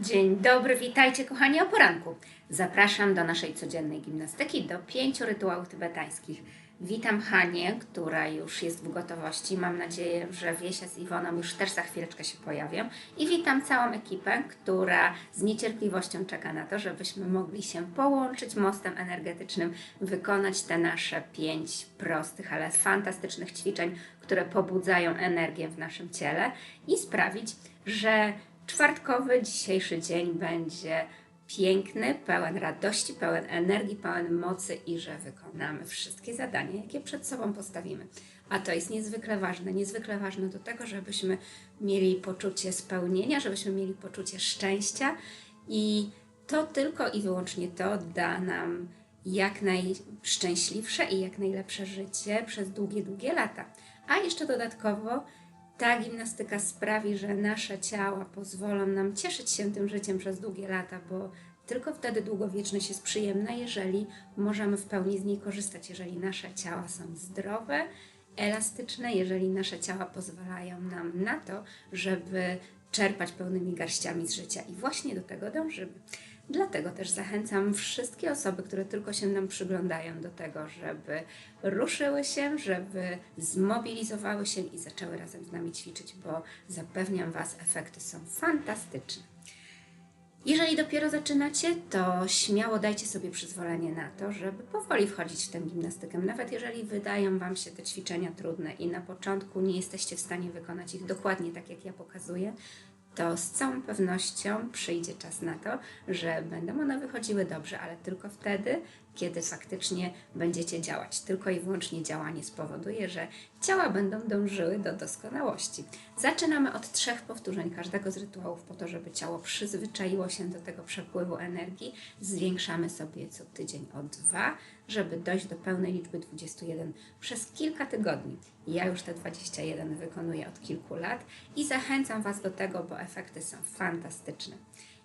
Dzień dobry, witajcie kochani o poranku. Zapraszam do naszej codziennej gimnastyki, do pięciu rytuałów tybetańskich. Witam Hanię, która już jest w gotowości. Mam nadzieję, że Wiesia z Iwoną już też za chwileczkę się pojawią. I witam całą ekipę, która z niecierpliwością czeka na to, żebyśmy mogli się połączyć mostem energetycznym, wykonać te nasze pięć prostych, ale fantastycznych ćwiczeń, które pobudzają energię w naszym ciele i sprawić, że czwartkowy dzisiejszy dzień będzie piękny, pełen radości, pełen energii, pełen mocy i że wykonamy wszystkie zadania, jakie przed sobą postawimy. A to jest niezwykle ważne, niezwykle ważne do tego, żebyśmy mieli poczucie spełnienia, żebyśmy mieli poczucie szczęścia i to tylko i wyłącznie to da nam jak najszczęśliwsze i jak najlepsze życie przez długie, długie lata. A jeszcze dodatkowo ta gimnastyka sprawi, że nasze ciała pozwolą nam cieszyć się tym życiem przez długie lata, bo tylko wtedy długowieczność jest przyjemna, jeżeli możemy w pełni z niej korzystać, jeżeli nasze ciała są zdrowe, elastyczne, jeżeli nasze ciała pozwalają nam na to, żeby czerpać pełnymi garściami z życia i właśnie do tego dążymy. Dlatego też zachęcam wszystkie osoby, które tylko się nam przyglądają do tego, żeby ruszyły się, żeby zmobilizowały się i zaczęły razem z nami ćwiczyć, bo zapewniam Was, efekty są fantastyczne. Jeżeli dopiero zaczynacie, to śmiało dajcie sobie przyzwolenie na to, żeby powoli wchodzić w tę gimnastykę. Nawet jeżeli wydają Wam się te ćwiczenia trudne i na początku nie jesteście w stanie wykonać ich dokładnie tak, jak ja pokazuję, to z całą pewnością przyjdzie czas na to, że będą one wychodziły dobrze, ale tylko wtedy, kiedy faktycznie będziecie działać. Tylko i wyłącznie działanie spowoduje, że ciała będą dążyły do doskonałości. Zaczynamy od trzech powtórzeń każdego z rytuałów po to, żeby ciało przyzwyczaiło się do tego przepływu energii. Zwiększamy sobie co tydzień o dwa, żeby dojść do pełnej liczby 21 przez kilka tygodni. Ja już te 21 wykonuję od kilku lat i zachęcam Was do tego, bo efekty są fantastyczne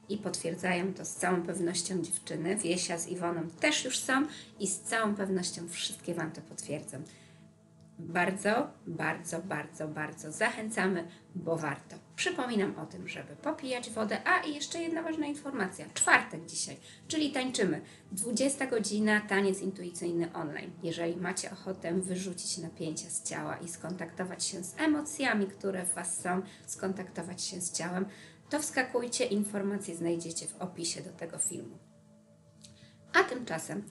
i potwierdzają to z całą pewnością dziewczyny. Wiesia z Iwoną też już są i z całą pewnością wszystkie Wam to potwierdzą. Bardzo, bardzo, bardzo, bardzo zachęcamy, bo warto. Przypominam o tym, żeby popijać wodę. A i jeszcze jedna ważna informacja. Czwartek dzisiaj, czyli tańczymy. 20 godzina, taniec intuicyjny online. Jeżeli macie ochotę wyrzucić napięcia z ciała i skontaktować się z emocjami, które w Was są, skontaktować się z ciałem, to wskakujcie, informacje znajdziecie w opisie do tego filmu. A tymczasem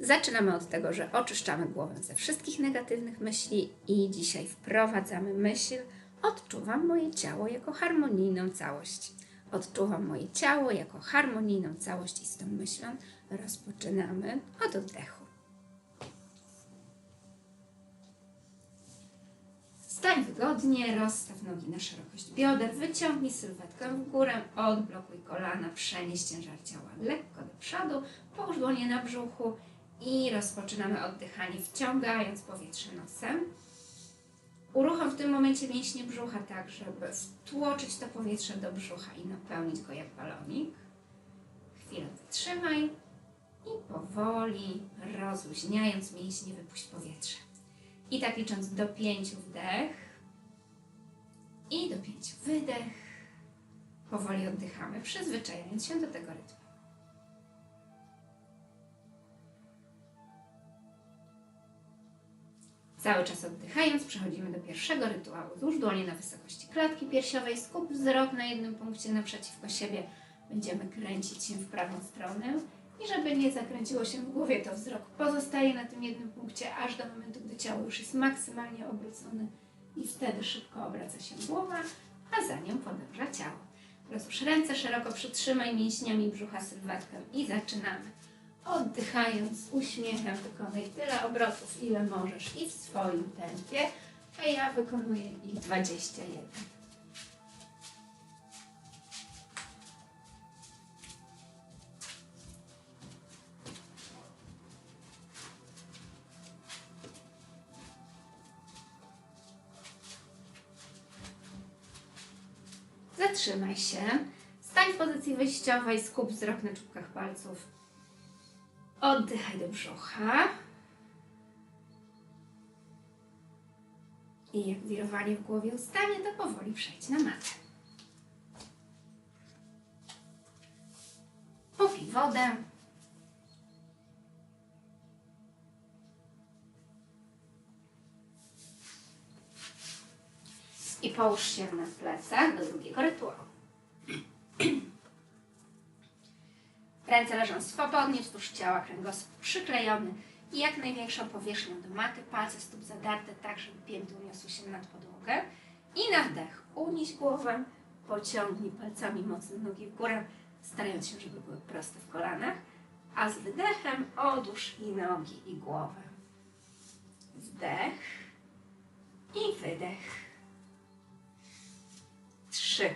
zaczynamy od tego, że oczyszczamy głowę ze wszystkich negatywnych myśli i dzisiaj wprowadzamy myśl odczuwam moje ciało jako harmonijną całość. Odczuwam moje ciało jako harmonijną całość i z tą myślą rozpoczynamy od oddechu. Stań wygodnie, rozstaw nogi na szerokość bioder, wyciągnij sylwetkę w górę, odblokuj kolana, przenieś ciężar ciała lekko do przodu, połóż dłonie na brzuchu i rozpoczynamy oddychanie, wciągając powietrze nosem. Uruchom w tym momencie mięśnie brzucha tak, żeby wtłoczyć to powietrze do brzucha i napełnić go jak balonik. Chwilę wytrzymaj i powoli, rozluźniając mięśnie, wypuść powietrze. I tak licząc do pięciu wdech i do pięciu wydech. Powoli oddychamy, przyzwyczajając się do tego rytmu. Cały czas oddychając, przechodzimy do pierwszego rytuału. Złóż dłonie na wysokości klatki piersiowej, skup wzrok na jednym punkcie naprzeciwko siebie. Będziemy kręcić się w prawą stronę i żeby nie zakręciło się w głowie, to wzrok pozostaje na tym jednym punkcie, aż do momentu, gdy ciało już jest maksymalnie obrócone i wtedy szybko obraca się głowa, a za nią podąża ciało. Rozłóż ręce szeroko, przytrzymaj mięśniami brzucha sylwetkę i zaczynamy. Oddychając z uśmiechem wykonaj tyle obrotów, ile możesz i w swoim tempie, a ja wykonuję ich 21. Zatrzymaj się. Stań w pozycji wyjściowej, skup wzrok na czubkach palców. Oddychaj do brzucha. I jak wirowanie w głowie ustanie, to powoli przejdź na matę. Popij wodę. I połóż się na plecach do drugiego rytuału. Ręce leżą swobodnie wzdłuż ciała, kręgosłup przyklejony i jak największą powierzchnią do maty, palce stóp zadarte tak, żeby pięty uniosły się nad podłogę. I na wdech unieś głowę, pociągnij palcami mocno nogi w górę, starając się, żeby były proste w kolanach, a z wydechem odłóż i nogi i głowę. Wdech i wydech. Trzy.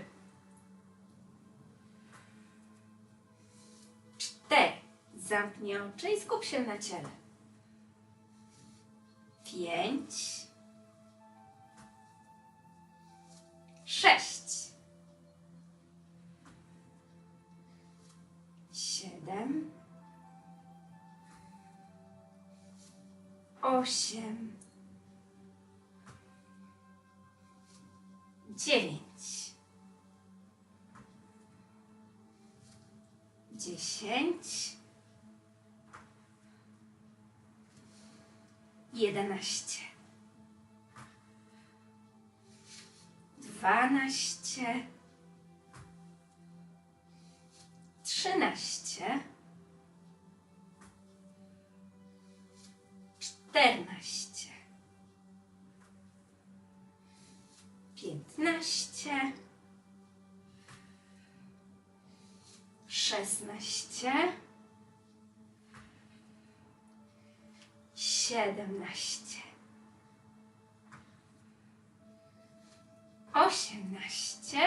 Cztery. Zamknij oczy i skup się na ciele. Pięć. Sześć. Siedem. Osiem. Dziewięć. Dziesięć. Jedenaście. Dwanaście. Trzynaście. Czternaście. Piętnaście. Szesnaście. Siedemnaście. Osiemnaście.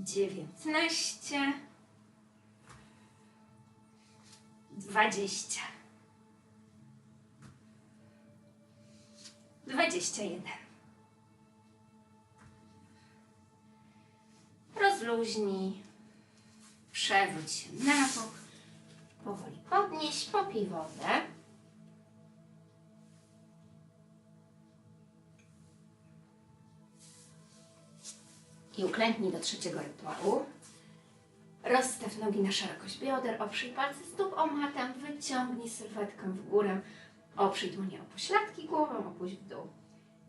Dziewiętnaście. Dwadzieścia. Dwadzieścia jeden. Rozluźnij. Przewróć się na bok. Powoli podnieś, popij wodę. I uklęknij do trzeciego rytuału. Rozstaw nogi na szerokość bioder, oprzyj palce stóp o matę, wyciągnij sylwetkę w górę, oprzyj dłonie o pośladki, głową opuść w dół.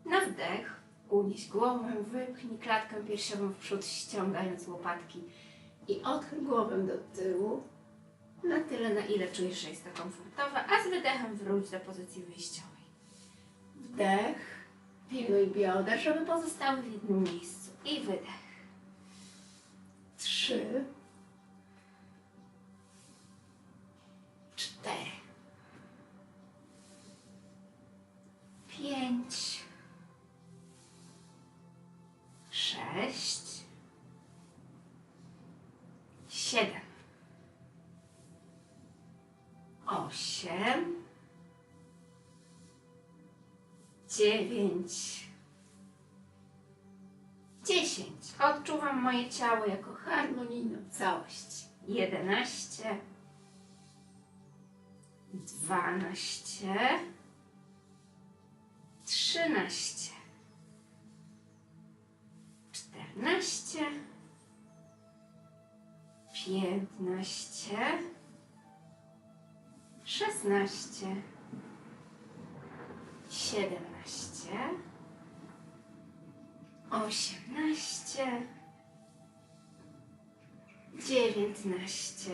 Na wdech unieś głowę, wypchnij klatkę piersiową w przód, ściągając łopatki i odchyl głowę do tyłu na tyle, na ile czujesz, że jest to komfortowe, a z wydechem wróć do pozycji wyjściowej. Wdech, pilnuj bioder, żeby pozostały w jednym miejscu i wydech. Trzy, cztery, pięć, dziewięć, dziesięć. Odczuwam moje ciało jako harmonijną całość. Jedenaście, dwanaście, trzynaście, czternaście, piętnaście, szesnaście, siedemnaście, osiemnaście, dziewiętnaście,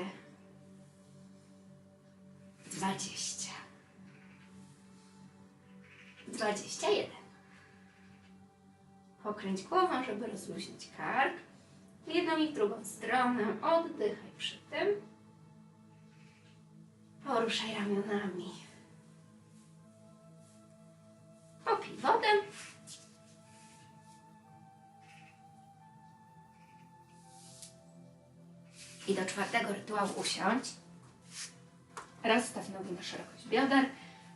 dwadzieścia, dwadzieścia jeden. Pokręć głową, żeby rozluźnić kark. W jedną i w drugą stronę. Oddychaj przy tym. Poruszaj ramionami. Popij wodę. I do czwartego rytuału usiądź. Rozstaw nogi na szerokość bioder.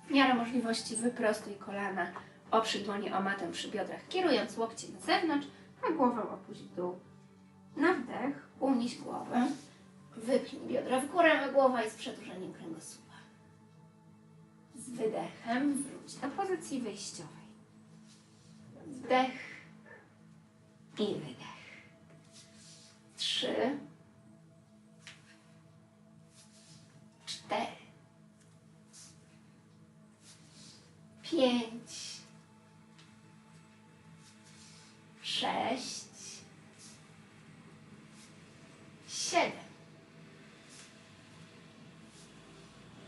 W miarę możliwości wyprostuj kolana. Oprzyj dłonie o matę przy biodrach, kierując łokcie na zewnątrz, a głowę opuść w dół. Na wdech unieś głowę. Wypchnij biodra w górę, a głowa jest przedłużeniem kręgosłupa. Z wydechem wróć do pozycji wyjściowej. Wdech i wydech. Trzy. cztery, pięć, sześć, siedem,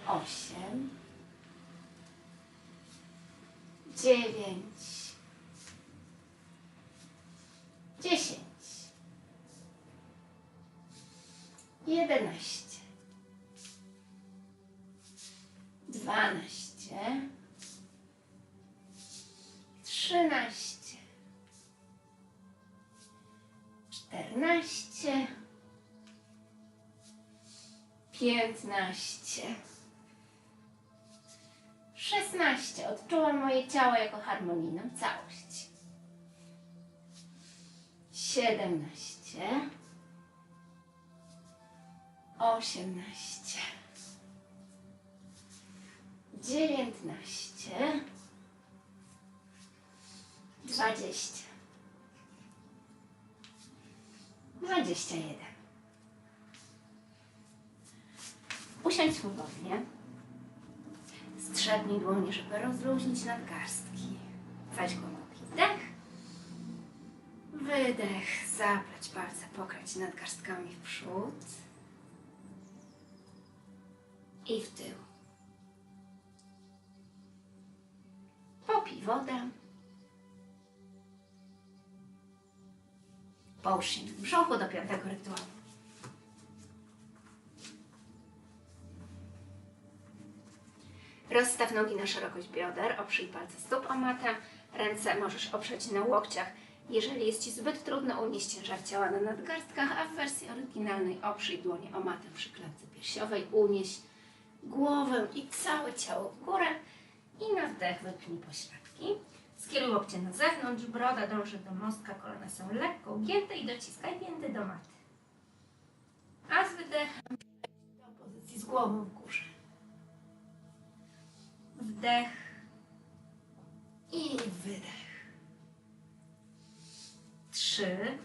osiem, dziewięć, dziesięć, jedenaście, dwanaście, trzynaście, czternaście, piętnaście, szesnaście. Odczułam moje ciało jako harmonijną całość. Siedemnaście, osiemnaście, dziewiętnaście, dwadzieścia, dwadzieścia jeden. Usiądź swobodnie. Strzepnij dłonie, żeby rozluźnić nadgarstki. Weź głęboki wdech. Wydech. Zapleć palce, pokrać nadgarstkami w przód. I w tył. Popij wodę. Połóż się w brzuchu do piątego rytuału. Rozstaw nogi na szerokość bioder, oprzyj palce stóp o matę, ręce możesz oprzeć na łokciach. Jeżeli jest Ci zbyt trudno unieść ciężar ciała na nadgarstkach, a w wersji oryginalnej oprzyj dłonie o matę przy klatce piersiowej, unieś głowę i całe ciało w górę i na wdech wypnij pośladki. Skieruj łokcie na zewnątrz, broda dąży do mostka, kolana są lekko ugięte i dociskaj pięty do maty. A z wydechem do pozycji z głową w górze. Wdech i wydech. Trzy.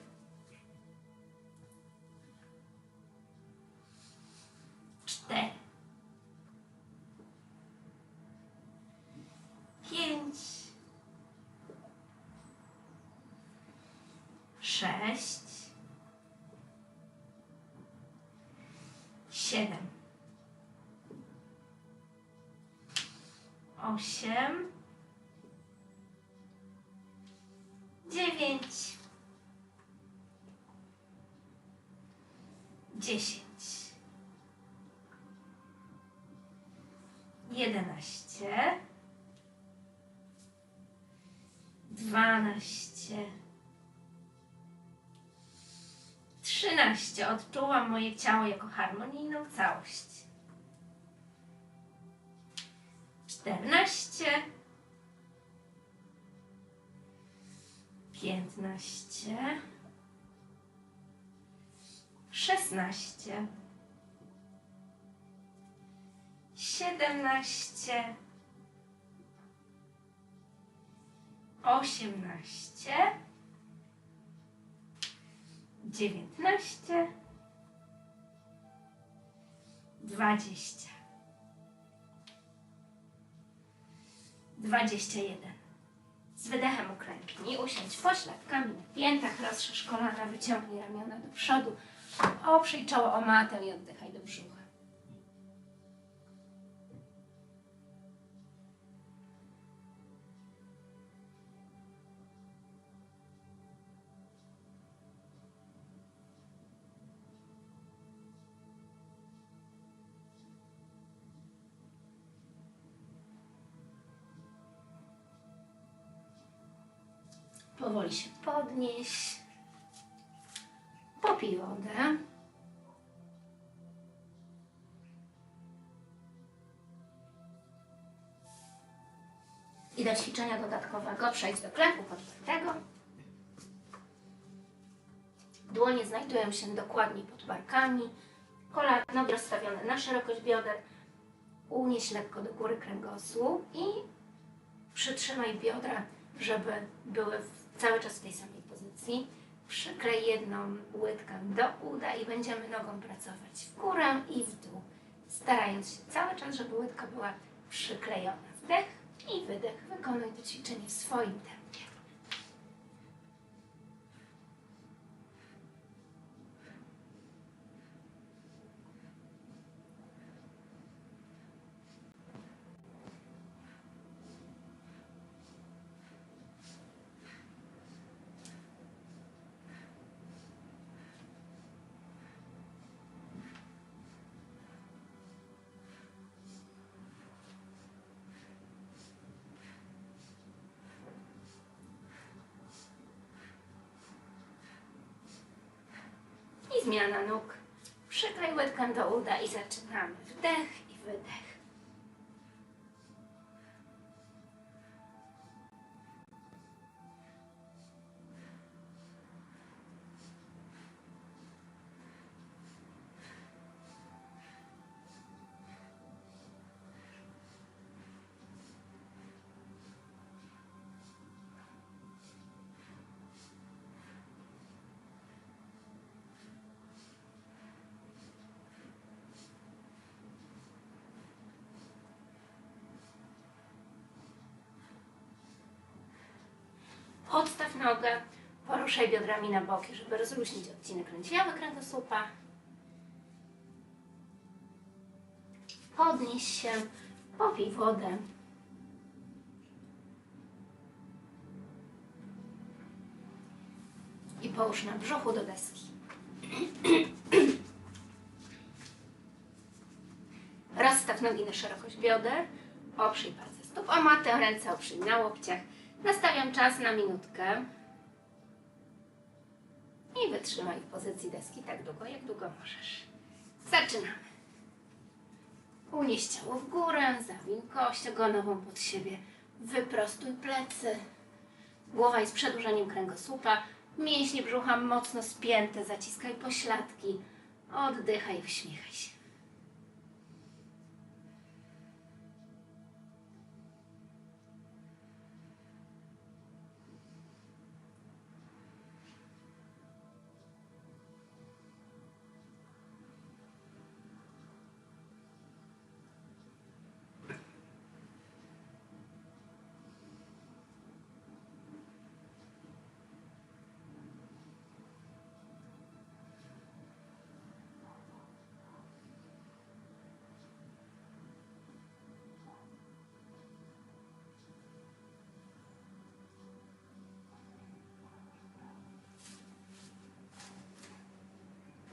Dziesięć, jedenaście, dwanaście, trzynaście. Odczułam moje ciało jako harmonijną całość. czternaście, piętnaście, szesnaście, siedemnaście, osiemnaście, dziewiętnaście, dwadzieścia. 21. Z wydechem uklęknij, usiądź pośladkami na piętach, rozszerz kolana, wyciągnij ramiona do przodu, oprzyj czoło o matę i oddychaj do brzucha. Powoli się podnieś. Popij wodę. I do ćwiczenia dodatkowego przejdź do klęku podwartego. Dłonie znajdują się dokładnie pod barkami. Kolana rozstawione na szerokość bioder. Unieś lekko do góry kręgosłup i przytrzymaj biodra, żeby były cały czas w tej samej pozycji. Przyklej jedną łydkę do uda i będziemy nogą pracować w górę i w dół, starając się cały czas, żeby łydka była przyklejona. Wdech i wydech. Wykonuj to ćwiczenie w swoim tempie. Zmiana nóg. Przyklej łydkę do uda i zaczynamy. Wdech i wydech. Odstaw nogę, poruszaj biodrami na boki, żeby rozluźnić odcinek lędźwiowy kręgosłupa. Podnieś się, popij wodę. I połóż na brzuchu do deski. Rozstaw nogi na szerokość bioder, oprzyj palce stóp o matę, ręce oprzyj na łokciach. Nastawiam czas na minutkę. I wytrzymaj w pozycji deski tak długo, jak długo możesz. Zaczynamy. Unieś ciało w górę, zawin kość ogonową pod siebie. Wyprostuj plecy. Głowa jest przedłużeniem kręgosłupa. Mięśnie brzucha mocno spięte. Zaciskaj pośladki. Oddychaj, uśmiechaj się.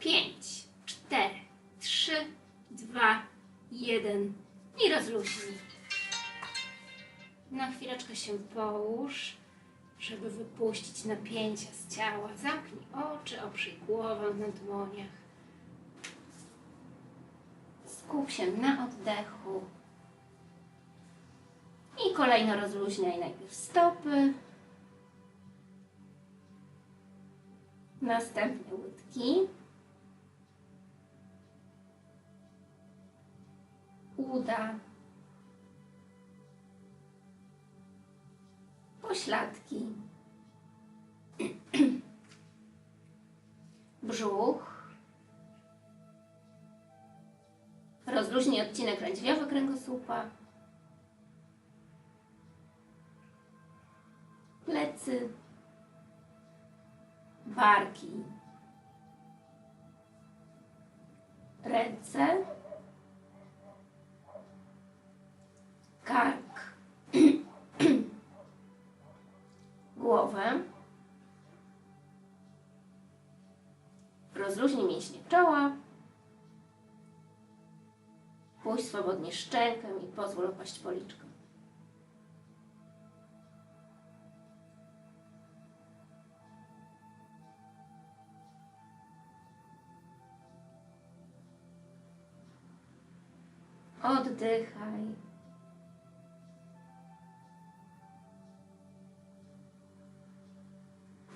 Pięć, cztery, trzy, dwa, jeden i rozluźnij. Na chwileczkę się połóż, żeby wypuścić napięcia z ciała. Zamknij oczy, oprzyj głowę na dłoniach. Skup się na oddechu. I kolejno rozluźniaj najpierw stopy. Następnie łydki. Uda, pośladki, brzuch, rozluźnij odcinek lędźwiowy kręgosłupa, plecy, barki, ręce, głowę, rozluźnij mięśnie czoła, puść swobodnie szczękę i pozwól opaść policzką. Oddychaj.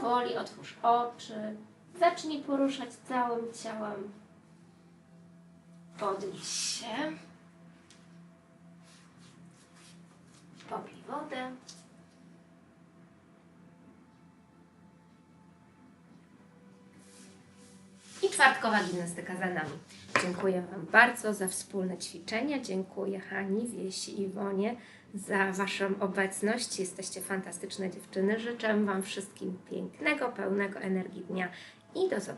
Powoli otwórz oczy, zacznij poruszać całym ciałem. Podnieś się. Popij wodę. I czwartkowa gimnastyka za nami. Dziękuję Wam bardzo za wspólne ćwiczenia. Dziękuję Hani, Wiesi i Iwonie za Waszą obecność. Jesteście fantastyczne dziewczyny. Życzę Wam wszystkim pięknego, pełnego energii dnia i do zobaczenia.